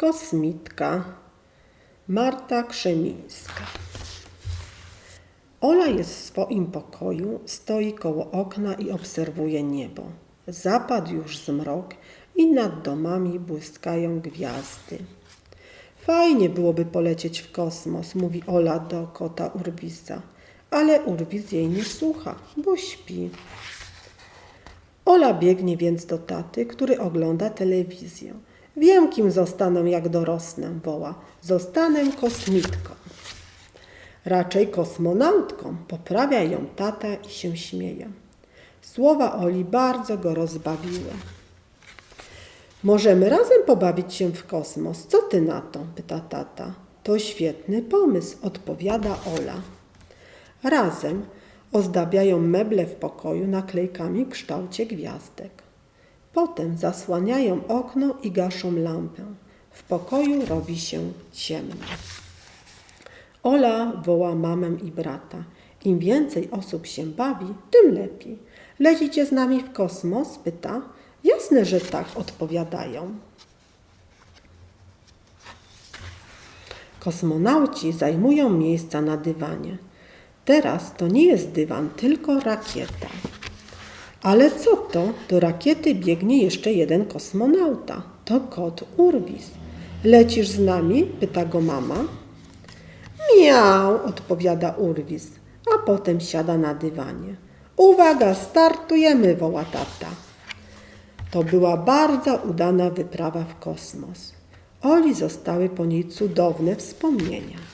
Kosmitka Marta Krzemińska. Ola jest w swoim pokoju, stoi koło okna i obserwuje niebo. Zapadł już zmrok i nad domami błyskają gwiazdy. Fajnie byłoby polecieć w kosmos, mówi Ola do kota Urwisa, ale Urwis jej nie słucha, bo śpi. Ola biegnie więc do taty, który ogląda telewizję. Wiem, kim zostanę, jak dorosnę, woła. Zostanę kosmitką. Raczej kosmonautką, poprawia ją tata i się śmieje. Słowa Oli bardzo go rozbawiły. Możemy razem pobawić się w kosmos. Co ty na to? pyta tata. To świetny pomysł, odpowiada Ola. Razem ozdabiają meble w pokoju naklejkami w kształcie gwiazdek. Potem zasłaniają okno i gaszą lampę. W pokoju robi się ciemno. Ola woła mamę i brata. Im więcej osób się bawi, tym lepiej. Lecicie z nami w kosmos? pyta. Jasne, że tak, odpowiadają. Kosmonauci zajmują miejsca na dywanie. Teraz to nie jest dywan, tylko rakieta. Ale co to? Do rakiety biegnie jeszcze jeden kosmonauta. To kot Urwis. Lecisz z nami? pyta go mama. Miał, odpowiada Urwis, a potem siada na dywanie. Uwaga, startujemy, woła tata. To była bardzo udana wyprawa w kosmos. Oli zostały po niej cudowne wspomnienia.